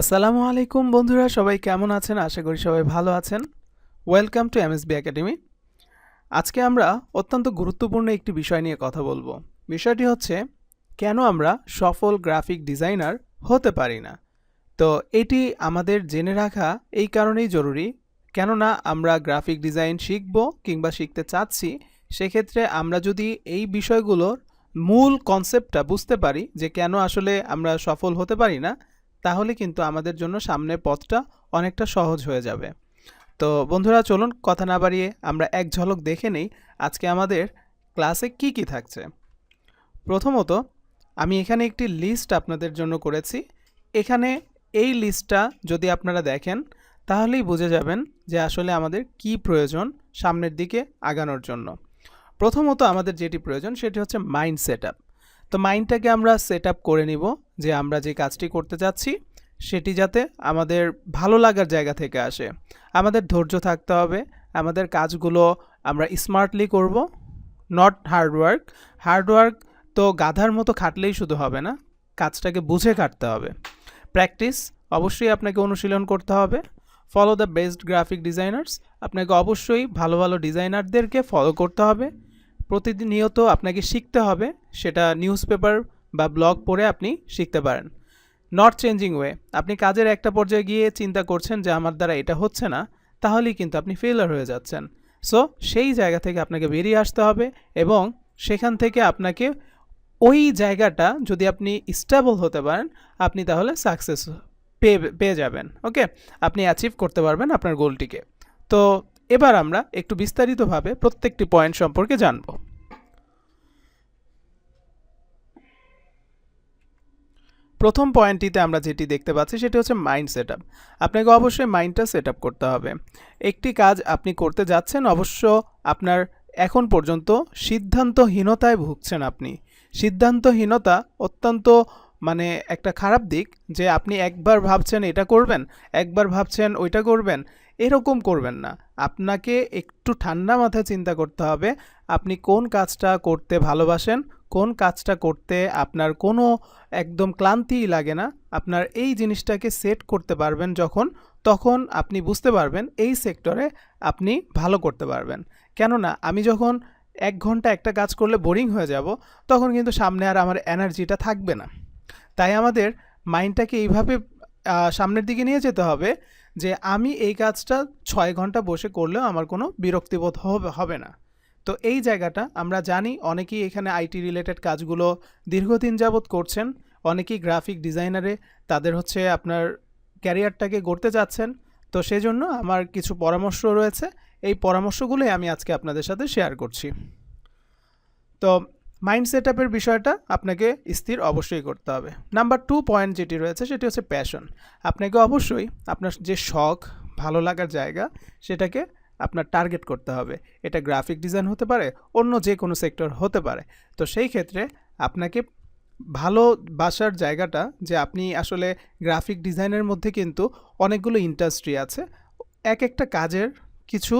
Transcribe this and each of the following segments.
আসসালামু আলাইকুম বন্ধুরা, সবাই কেমন আছেন? আশা করি সবাই ভালো আছেন। ওয়েলকাম টু এমএসবি একাডেমি আজকে আমরা অত্যন্ত গুরুত্বপূর্ণ একটি বিষয় নিয়ে কথা বলব। বিষয়টি হচ্ছে, কেন আমরা সফল গ্রাফিক ডিজাইনার হতে পারি না? তো এটি আমাদের জেনে রাখা এই কারণেই জরুরি, কেননা আমরা গ্রাফিক ডিজাইন শিখব কিংবা শিখতে চাচ্ছি, সেক্ষেত্রে আমরা যদি এই বিষয়গুলোর মূল কনসেপ্টটা বুঝতে পারি যে কেন আসলে আমরা সফল হতে পারি না তাহলে কিন্তু আমাদের জন্য সামনের পথটা অনেকটা সহজ হয়ে যাবে। তো বন্ধুরা, চলুন কথা না বাড়িয়ে আমরা এক ঝলক দেখে নেই আজকে আমাদের ক্লাসে কি কি থাকছে। প্রথমত, আমি এখানে একটি লিস্ট আপনাদের জন্য করেছি। এখানে এই লিস্টটা যদি আপনারা দেখেন, তাহলেই বুঝে যাবেন যে আসলে আমাদের কি প্রয়োজন সামনের দিকে আগানোর জন্য। প্রথমত আমাদের যেটি প্রয়োজন, সেটি হচ্ছে মাইন্ড সেট তো মাইন্ডটাকে আমরা সেট আপ করে নিব যে আমরা যে কাজটি করতে যাচ্ছি সেটি যাতে আমাদের ভালো লাগার জায়গা থেকে আসে। আমাদের ধৈর্য থাকতে হবে, আমাদের কাজগুলো আমরা স্মার্টলি করব, নট হার্ডওয়ার্ক হার্ডওয়ার্ক তো গাধার মতো খাটলেই শুধু হবে না, কাজটাকে বুঝে কাটতে হবে। প্র্যাকটিস অবশ্যই আপনাকে অনুশীলন করতে হবে। Follow the best graphic designers, আপনাকে অবশ্যই ভালো ভালো ডিজাইনারদেরকে ফলো করতে হবে। প্রতিনিয়ত আপনাকে শিখতে হবে সেটা নিউজ পেপার বা ব্লগ পড়ে আপনি শিখতে পারেন। নট চেঞ্জিং ওয়ে আপনি কাজের একটা পর্যায়ে গিয়ে চিন্তা করছেন যে আমার দ্বারা এটা হচ্ছে না, তাহলেই কিন্তু আপনি ফেলার হয়ে যাচ্ছেন। সো সেই জায়গা থেকে আপনাকে বেরিয়ে আসতে হবে এবং সেখান থেকে আপনাকে ওই জায়গাটা যদি আপনি স্টেবল হতে পারেন, আপনি তাহলে সাকসেস পেয়ে পেয়ে যাবেন। ওকে আপনি অ্যাচিভ করতে পারবেন আপনার গোলটিকে তো এবার আমরা একটু বিস্তারিতভাবে প্রত্যেকটি পয়েন্ট সম্পর্কে জানব। প্রথম পয়েন্টটিতে আমরা যেটি দেখতে পাচ্ছি, সেটি হচ্ছে মাইন্ড সেট আপনাকে অবশ্যই মাইন্ডটা সেট করতে হবে। একটি কাজ আপনি করতে যাচ্ছেন, অবশ্য আপনার এখন পর্যন্ত সিদ্ধান্তহীনতায় ভুগছেন আপনি। সিদ্ধান্তহীনতা অত্যন্ত মানে একটা খারাপ দিক যে আপনি একবার ভাবছেন এটা করবেন, একবার ভাবছেন ওইটা করবেন। এরকম করবেন না। আপনাকে একটু ঠান্ডা মাথায় চিন্তা করতে হবে, আপনি কোন কাজটা করতে ভালোবাসেন, কোন কাজটা করতে আপনার কোনো একদম ক্লান্তিই লাগে না, আপনার এই জিনিসটাকে সেট করতে পারবেন যখন, তখন আপনি বুঝতে পারবেন এই সেক্টরে আপনি ভালো করতে পারবেন। কেননা আমি যখন এক ঘণ্টা একটা কাজ করলে বোরিং হয়ে যাব, তখন কিন্তু সামনে আর আমার এনার্জিটা থাকবে না। তাই আমাদের মাইন্ডটাকে এইভাবে সামনের দিকে নিয়ে যেতে হবে যে আমি এই কাজটা ছয় ঘণ্টা বসে করলেও আমার কোনো বিরক্তিবোধ হবে না। তো এই জায়গাটা আমরা জানি, অনেকেই এখানে আইটি রিলেটেড কাজগুলো দীর্ঘদিন যাবৎ করছেন, অনেকেই গ্রাফিক ডিজাইনারে, তাদের হচ্ছে আপনার ক্যারিয়ারটাকে গড়তে যাচ্ছেন। তো সেজন্য আমার কিছু পরামর্শ রয়েছে, এই পরামর্শগুলোই আমি আজকে আপনাদের সাথে শেয়ার করছি। তো মাইন্ড সেট আপের বিষয়টা আপনাকে স্থির অবশ্যই করতে হবে। নাম্বার টু পয়েন্ট যেটি রয়েছে, সেটি হচ্ছে প্যাশন আপনাকে অবশ্যই আপনার যে শখ, ভালো লাগার জায়গা, সেটাকে আপনার টার্গেট করতে হবে। এটা গ্রাফিক ডিজাইন হতে পারে, অন্য যে কোনো সেক্টর হতে পারে। তো সেই ক্ষেত্রে আপনাকে ভালোবাসার জায়গাটা, যে আপনি আসলে গ্রাফিক ডিজাইনের মধ্যে কিন্তু অনেকগুলো ইন্ডাস্ট্রি আছে, এক একটা কাজের কিছু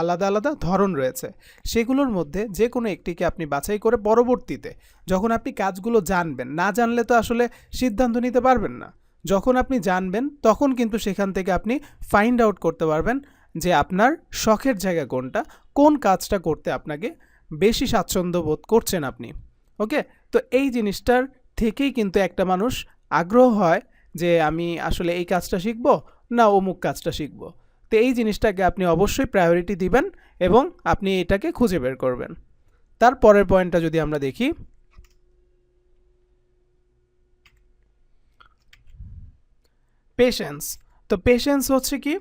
আলাদা আলাদা ধরন রয়েছে। সেগুলোর মধ্যে যে কোনো একটিকে আপনি বাছাই করে পরবর্তীতে যখন আপনি কাজগুলো জানবেন, না জানলে তো আসলে সিদ্ধান্ত নিতে পারবেন না। যখন আপনি জানবেন, তখন কিন্তু সেখান থেকে আপনি ফাইন্ড আউট করতে পারবেন যে আপনার শখের জায়গা কোনটা, কোন কাজটা করতে আপনাকে বেশি স্বাচ্ছন্দ্য বোধ করছেন আপনি। ওকে? তো এই জিনিসটার থেকেই কিন্তু একটা মানুষ আগ্রহ হয় যে আমি আসলে এই কাজটা শিখব, না অমুক কাজটা শিখব। তো এই জিনিসটাকে আপনি অবশ্যই প্রায়োরিটি দিবেন এবং আপনি এটাকে খুঁজে বের করবেন। তার পরের পয়েন্টটা যদি আমরা দেখি। পেশেন্স তো পেশেন্স হচ্ছে কি?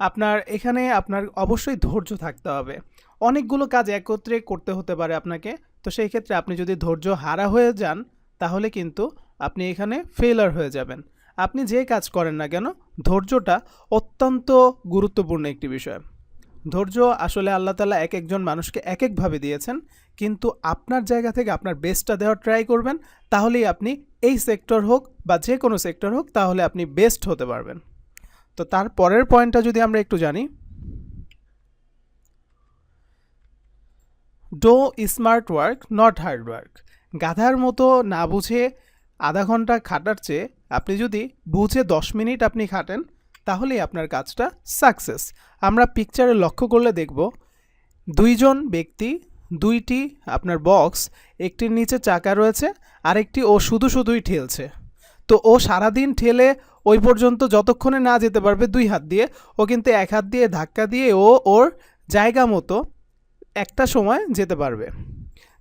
আপনার এখানে আপনার অবশ্যই ধৈর্য থাকতে হবে। অনেকগুলো কাজ একত্রে করতে হতে পারে আপনাকে। তো সেই ক্ষেত্রে আপনি যদি ধৈর্য হারা হয়ে যান, তাহলে কিন্তু আপনি এখানে ফেলার হয়ে যাবেন। আপনি যে কাজ করেন না কেন, ধৈর্যটা অত্যন্ত গুরুত্বপূর্ণ একটি বিষয়। ধৈর্য আসলে আল্লাহ তালা এক একজন মানুষকে এক একভাবে দিয়েছেন, কিন্তু আপনার জায়গা থেকে আপনার বেস্টটা দেওয়ার ট্রাই করবেন, তাহলেই আপনি এই সেক্টর হোক বা যে কোনো সেক্টর হোক, তাহলে আপনি বেস্ট হতে পারবেন। তো তার পরের পয়েন্টটা যদি আমরা একটু জানি do smart work not hard work গাধার মতো না বুঝে আধা ঘণ্টা খাটার চেয়ে আপনি যদি বুঝে দশ মিনিট আপনি খাটেন, তাহলেই আপনার কাজটা সাকসেস। আমরা পিকচারে লক্ষ্য করলে দেখব, দুইজন ব্যক্তি, দুইটি আপনার বক্স, একটির নিচে চাকা রয়েছে, আরেকটি ও শুধু শুধুই ঠেলছে। তো ও সারাদিন ঠেলে ওই পর্যন্ত যতক্ষণে না যেতে পারবে দুই হাত দিয়ে, ও কিন্তু এক হাত দিয়ে ধাক্কা দিয়ে ও ওর জায়গা মতো একটা সময় যেতে পারবে।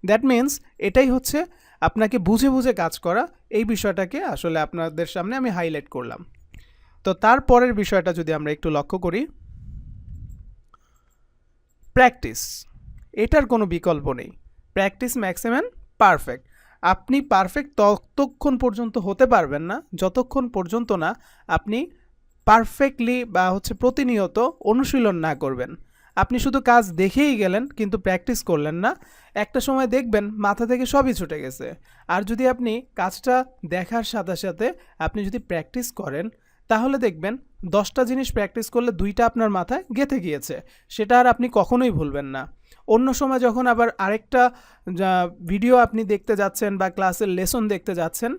দ্যাট মিন্স এটাই হচ্ছে আপনাকে বুঝে বুঝে কাজ করা এই বিষয়টাকে আসলে আপনাদের সামনে আমি হাইলাইট করলাম। তো তারপরের বিষয়টা যদি আমরা একটু লক্ষ্য করি প্র্যাকটিস এটার কোনো বিকল্প নেই। প্র্যাকটিস ম্যাক্সিমাম পারফেক্ট আপনি পারফেক্ট ততক্ষণ পর্যন্ত হতে পারবেন না, যতক্ষণ পর্যন্ত না আপনি পারফেক্টলি বা হচ্ছে প্রতিনিয়ত অনুশীলন না করবেন। আপনি শুধু কাজ দেখেই গেলেন, কিন্তু প্র্যাকটিস করলেন না। একটা সময় দেখবেন মাথা থেকে সবই ছুটে গেছে। আর যদি আপনি কাজটা দেখার সাথে সাথে আপনি যদি প্র্যাকটিস করেন, তাহলে দেখবেন দশটা জিনিস প্র্যাকটিস করলে দুইটা আপনার মাথায় গেঁথে গিয়েছে। সেটা আর আপনি কখনোই ভুলবেন না। অন্য সময় যখন আবার আরেকটা ভিডিও আপনি দেখতে যাচ্ছেন বা ক্লাসের লেসন দেখতে যাচ্ছেন,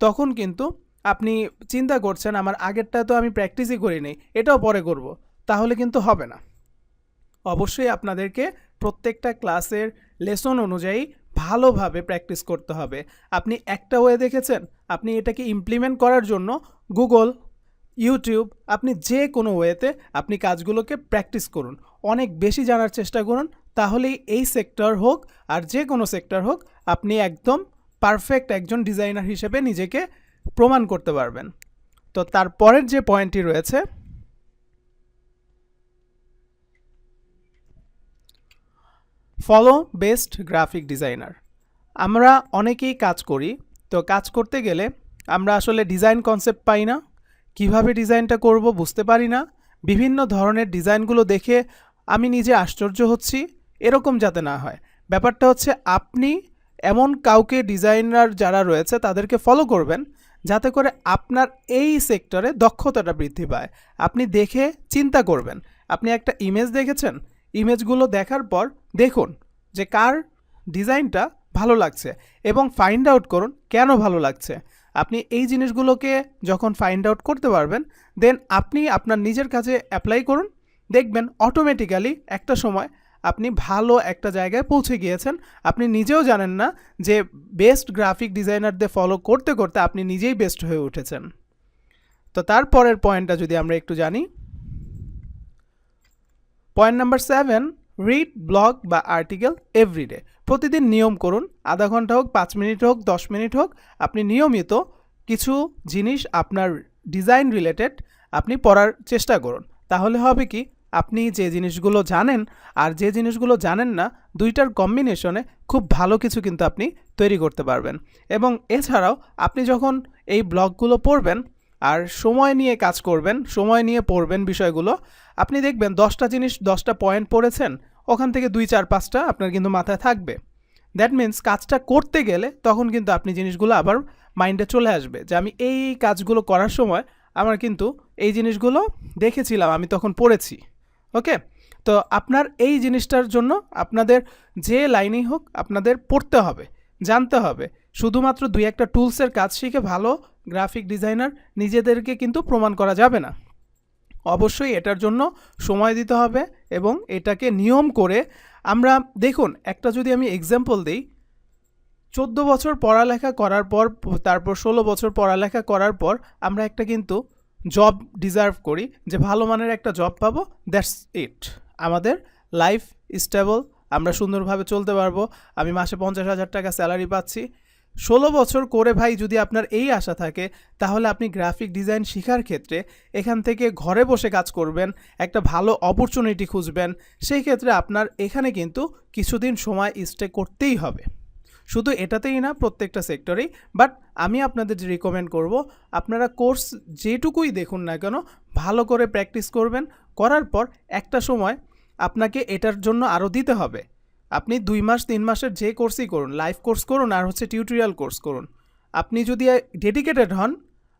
তখন কিন্তু আপনি চিন্তা করছেন, আমার আগেরটা তো আমি প্র্যাকটিসই করিনি, এটাও পরে করব। তাহলে কিন্তু হবে না। অবশ্যই আপনাদেরকে প্রত্যেকটা ক্লাসের লেসন অনুযায়ী ভালোভাবে প্র্যাকটিস করতে হবে। আপনি একটা ওয়ে দেখেছেন? আপনি এটাকে ইমপ্লিমেন্ট করার জন্য গুগল ইউটিউব আপনি যে কোনো ওয়েতে আপনি কাজগুলোকে প্র্যাকটিস করুন। অনেক বেশি জানার চেষ্টা করুন, তাহলেই এই সেক্টর হোক আর যে কোনো সেক্টর হোক, আপনি একদম পারফেক্ট একজন ডিজাইনার হিসেবে নিজেকে প্রমাণ করতে পারবেন। তো তারপরের যে পয়েন্টটি রয়েছে ফলো বেস্ট গ্রাফিক ডিজাইনার আমরা অনেকেই কাজ করি, তো কাজ করতে গেলে আমরা আসলে ডিজাইন কনসেপ্ট পাই না, কীভাবে ডিজাইনটা করব বুঝতে পারি না, বিভিন্ন ধরনের ডিজাইনগুলো দেখে আমি নিজে আশ্চর্য হচ্ছি, এরকম যাতে না হয়। ব্যাপারটা হচ্ছে আপনি এমন কাউকে ডিজাইনার যারা রয়েছে তাদেরকে ফলো করবেন, যাতে করে আপনার এই সেক্টরে দক্ষতাটা বৃদ্ধি পায়। আপনি দেখে চিন্তা করবেন। আপনি একটা ইমেজ দেখেছেন? ইমেজগুলো দেখার পর দেখুন যে কার ডিজাইনটা ভালো লাগছে এবং ফাইন্ড আউট করুন কেন ভালো লাগছে। আপনি এই জিনিসগুলোকে যখন ফাইন্ড আউট করতে পারবেন দেন আপনি আপনার নিজের কাছে অ্যাপ্লাই করুন। দেখবেন অটোমেটিক্যালি একটা সময় আপনি ভালো একটা জায়গায় পৌঁছে গিয়েছেন। আপনি নিজেও জানেন না যে বেস্ট গ্রাফিক ডিজাইনারদের ফলো করতে করতে আপনি নিজেই বেস্ট হয়ে উঠেছেন। তো তারপরের পয়েন্টটা যদি আমরা একটু জানি point number seven read blog বা আর্টিকেল এভরিডে প্রতিদিন নিয়ম করুন। আধা ঘণ্টা হোক, পাঁচ মিনিট হোক, দশ মিনিট হোক, আপনি নিয়মিত কিছু জিনিস আপনার ডিজাইন রিলেটেড আপনি পড়ার চেষ্টা করুন। তাহলে হবে কি? আপনি যে জিনিসগুলো জানেন আর যে জিনিসগুলো জানেন না, দুইটার কম্বিনেশনে খুব ভালো কিছু কিন্তু আপনি তৈরি করতে পারবেন। এবং এছাড়াও আপনি যখন এই ব্লগগুলো পড়বেন আর সময় নিয়ে কাজ করবেন, সময় নিয়ে পড়বেন বিষয়গুলো আপনি দেখবেন দশটা জিনিস, দশটা পয়েন্ট পড়েছেন, ওখান থেকে দুই, চার, পাঁচটা আপনার কিন্তু মাথায় থাকবে। দ্যাট মিন্স কাজটা করতে গেলে তখন কিন্তু আপনি জিনিসগুলো আবার মাইন্ডে চলে আসবে যে আমি এই কাজগুলো করার সময় আমার কিন্তু এই জিনিসগুলো দেখেছিলাম, আমি তখন পড়েছি। ওকে তো আপনার এই জিনিসটার জন্য আপনাদের যে লাইনেই হোক আপনাদের পড়তে হবে, জানতে হবে। শুধুমাত্র দুই একটা টুলসের কাজ শিখে ভালো গ্রাফিক ডিজাইনার নিজেদেরকে কিন্তু প্রমাণ করা যাবে না। অবশ্যই এটার জন্য সময় দিতে হবে এবং এটাকে নিয়ম করে আমরা, দেখুন, একটা যদি আমি এক্সাম্পল দিই, চোদ্দ বছর পড়ালেখা করার পর, তারপর ষোলো বছর পড়ালেখা করার পর আমরা একটা কিন্তু জব ডিজার্ভ করি, যে ভালো মানের একটা জব পাবো দ্যাটস ইট আমাদের লাইফ স্টেবল আমরা সুন্দরভাবে চলতে পারব, আমি মাসে পঞ্চাশ হাজার টাকা স্যালারি পাচ্ছি ষোলো বছর করে ভাই যদি আপনার এই আশা থাকে, তাহলে আপনি গ্রাফিক ডিজাইন শেখার ক্ষেত্রে এখান থেকে ঘরে বসে কাজ করবেন, একটা ভালো অপরচুনিটি খুঁজবেন, সেই ক্ষেত্রে আপনার এখানে কিন্তু কিছুদিন সময় স্টে করতেই হবে। শুধু এটাতেই না, প্রত্যেকটা সেক্টরেই বাট আমি আপনাদের রিকমেন্ড করব, আপনারা কোর্স যেটুকুই দেখুন না কেন, ভালো করে প্র্যাকটিস করবেন, করার পর একটা সময় আপনাকে এটার জন্য আরও দিতে হবে। আপনি দুই মাস, তিন মাসের যে কোর্সই করুন লাইভ কোর্স করুন আর হচ্ছে টিউটোরিয়াল কোর্স করুন, আপনি যদি ডেডিকেটেড হন,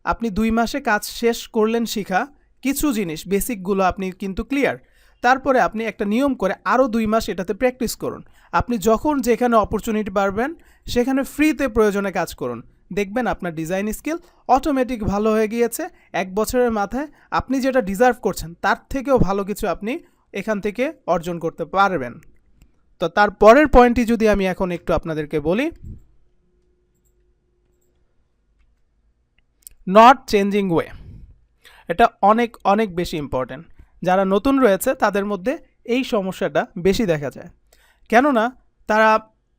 আপনি দুই মাসে কাজ শেষ করলেন শিখা, কিছু জিনিস বেসিকগুলো আপনি কিন্তু ক্লিয়ার তারপরে আপনি একটা নিয়ম করে আরও দুই মাস এটাতে প্র্যাকটিস করুন, আপনি যখন যেখানে অপরচুনিটি পারবেন সেখানে ফ্রিতে প্রয়োজনে কাজ করুন, দেখবেন আপনার ডিজাইন স্কিল অটোমেটিক ভালো হয়ে গিয়েছে, এক বছরের মাথায় আপনি যেটা ডিজার্ভ করছেন, তার থেকেও ভালো কিছু আপনি এখান থেকে অর্জন করতে পারবেন। তো তার পরের পয়েন্টটি যদি আমি এখন একটু আপনাদেরকে বলি নট চেঞ্জিং ওয়ে এটা অনেক অনেক বেশি ইম্পর্ট্যান্ট যারা নতুন রয়েছে, তাদের মধ্যে এই সমস্যাটা বেশি দেখা যায়। কেননা, তারা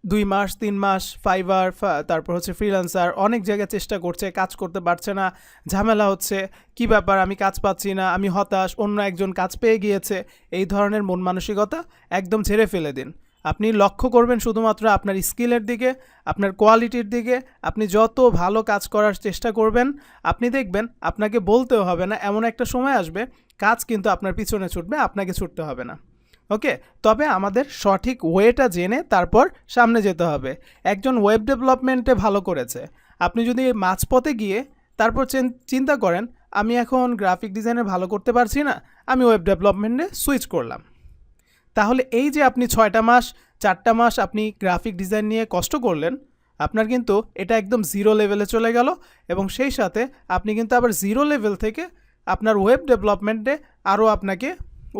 দুই মাস, তিন মাস ফাইবার তারপর হচ্ছে ফ্রিল্যান্সার অনেক জায়গায় চেষ্টা করছে, কাজ করতে পারছে না, ঝামেলা হচ্ছে, কি ব্যাপার, আমি কাজ পাচ্ছি না, আমি হতাশ, অন্য একজন কাজ পেয়ে গিয়েছে, এই ধরনের মন মানসিকতা একদম ছেড়ে ফেলে দিন। আপনি লক্ষ্য করবেন শুধুমাত্র আপনার স্কিলের দিকে, আপনার কোয়ালিটির দিকে, আপনি যত ভালো কাজ করার চেষ্টা করবেন, আপনি দেখবেন আপনাকে বলতেও হবে না, এমন একটা সময় আসবে, কাজ কিন্তু আপনার পিছনে ছুটবে, আপনাকে ছুটতে হবে না। ওকে? তবে আমাদের সঠিক ওয়েটা জেনে তারপর সামনে যেতে হবে। একজন ওয়েব ডেভেলপমেন্টে ভালো করেছে। আপনি যদি মাঝপথে গিয়ে তারপর চিন্তা করেন, আমি এখন গ্রাফিক ডিজাইনে ভালো করতে পারছি না, আমি ওয়েব ডেভেলপমেন্টে সুইচ করলাম। তাহলে এই যে আপনি ছয়টা মাস, চারটা মাস আপনি গ্রাফিক ডিজাইন নিয়ে কষ্ট করলেন, আপনার কিন্তু এটা একদম জিরো লেভেলে চলে গেল এবং সেই সাথে আপনি কিন্তু আবার জিরো লেভেল থেকে আপনার ওয়েব ডেভেলপমেন্টে আরও আপনাকে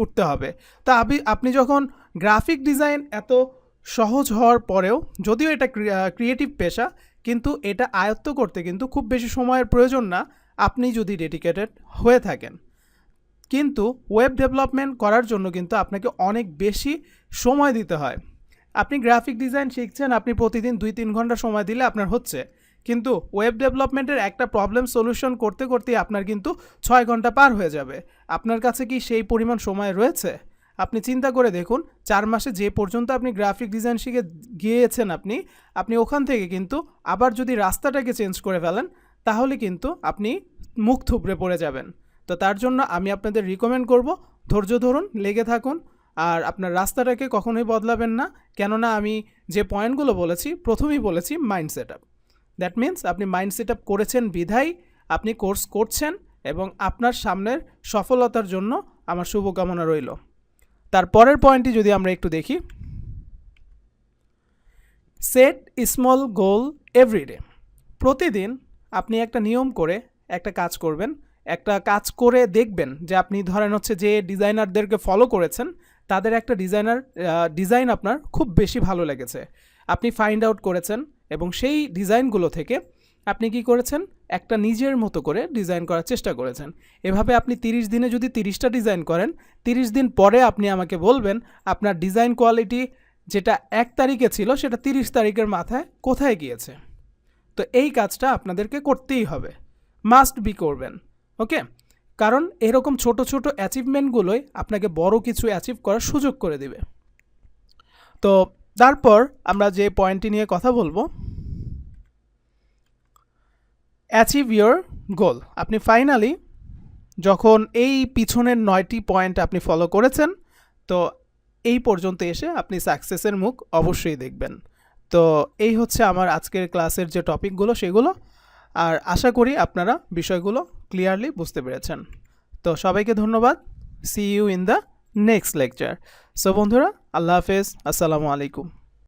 উঠতে হবে। তা আপনি আপনি যখন গ্রাফিক ডিজাইন এত সহজ হওয়ার পরেও যদিও এটা ক্রিয়েটিভ পেশা, কিন্তু এটা আয়ত্ত করতে কিন্তু খুব বেশি সময়ের প্রয়োজন না, আপনি যদি ডেডিকেটেড হয়ে থাকেন। কিন্তু ওয়েব ডেভেলপমেন্ট করার জন্য কিন্তু আপনাকে অনেক বেশি সময় দিতে হয়। আপনি গ্রাফিক ডিজাইন শিখছেন, আপনি প্রতিদিন দুই তিন ঘণ্টা সময় দিলে আপনার হচ্ছে। কিন্তু ওয়েব ডেভেলপমেন্টের একটা প্রবলেম সলিউশন করতে করতেই আপনার কিন্তু ছয় ঘণ্টা পার হয়ে যাবে। আপনার কাছে কি সেই পরিমাণ সময় রয়েছে? আপনি চিন্তা করে দেখুন, চার মাসে যে পর্যন্ত আপনি গ্রাফিক ডিজাইন শিখে গিয়েছেন আপনি আপনি ওখান থেকে কিন্তু আবার যদি রাস্তাটাকে চেঞ্জ করে ফেলেন, তাহলে কিন্তু আপনি মুখ থুবড়ে পড়ে যাবেন। তো তার জন্য আমি আপনাদের রিকমেন্ড করব, ধৈর্য ধরুন, লেগে থাকুন। আর আপনার রাস্তাটাকে কখনোই বদলাবেন না, কেননা আমি যে পয়েন্টগুলো বলেছি, প্রথমেই বলেছি mind set up that means আপনি মাইন্ড সেট আপ করেছেন বিধাই আপনি কোর্স করছেন এবং আপনার সামনের সফলতার জন্য আমার শুভকামনা রইল। তার পরের পয়েন্টটি যদি আমরা একটু দেখি। সেট স্মল গোল এভরিডে প্রতিদিন আপনি একটা নিয়ম করে একটা কাজ করবেন একটা কাজ করে দেখবেন যে আপনি ধরেন হচ্ছে যে ডিজাইনারদেরকে ফলো করেছেন, তাদের একটা ডিজাইনার ডিজাইন আপনার খুব বেশি ভালো লেগেছে। আপনি ফাইন্ড আউট করেছেন এবং সেই ডিজাইনগুলো থেকে আপনি কি করেছেন? একটা নিজের মতো করে ডিজাইন করার চেষ্টা করেছেন। এভাবে আপনি তিরিশ দিনে যদি তিরিশটা ডিজাইন করেন, তিরিশ দিন পরে আপনি আমাকে বলবেন, আপনার ডিজাইন কোয়ালিটি যেটা এক তারিখে ছিল, সেটা তিরিশ তারিখের মাথায় কোথায় গিয়েছে? তো এই কাজটা আপনাদেরকে করতেই হবে। মাস্ট বি করবেন। ওকে? কারণ এরকম ছোট ছোট অ্যাচিভমেন্টগুলোই আপনাকে বড় কিছু অ্যাচিভ করার সুযোগ করে দিবে। তো তারপর আমরা যে পয়েন্টটি নিয়ে কথা বলব অ্যাচিভ ইয়োর গোল আপনি ফাইনালি যখন এই পিছনের নয়টি পয়েন্ট আপনি ফলো করেছেন, তো এই পর্যন্ত এসে আপনি সাকসেসের মুখ অবশ্যই দেখবেন। তো এই হচ্ছে আমার আজকের ক্লাসের যে টপিকগুলো সেগুলো। আর আশা করি আপনারা বিষয়গুলো ক্লিয়ারলি বুঝতে পেরেছেন। তো সবাইকে ধন্যবাদ। See you in the next lecture so বন্ধুরা, আল্লাহ হাফেজ। আসসালামু আলাইকুম।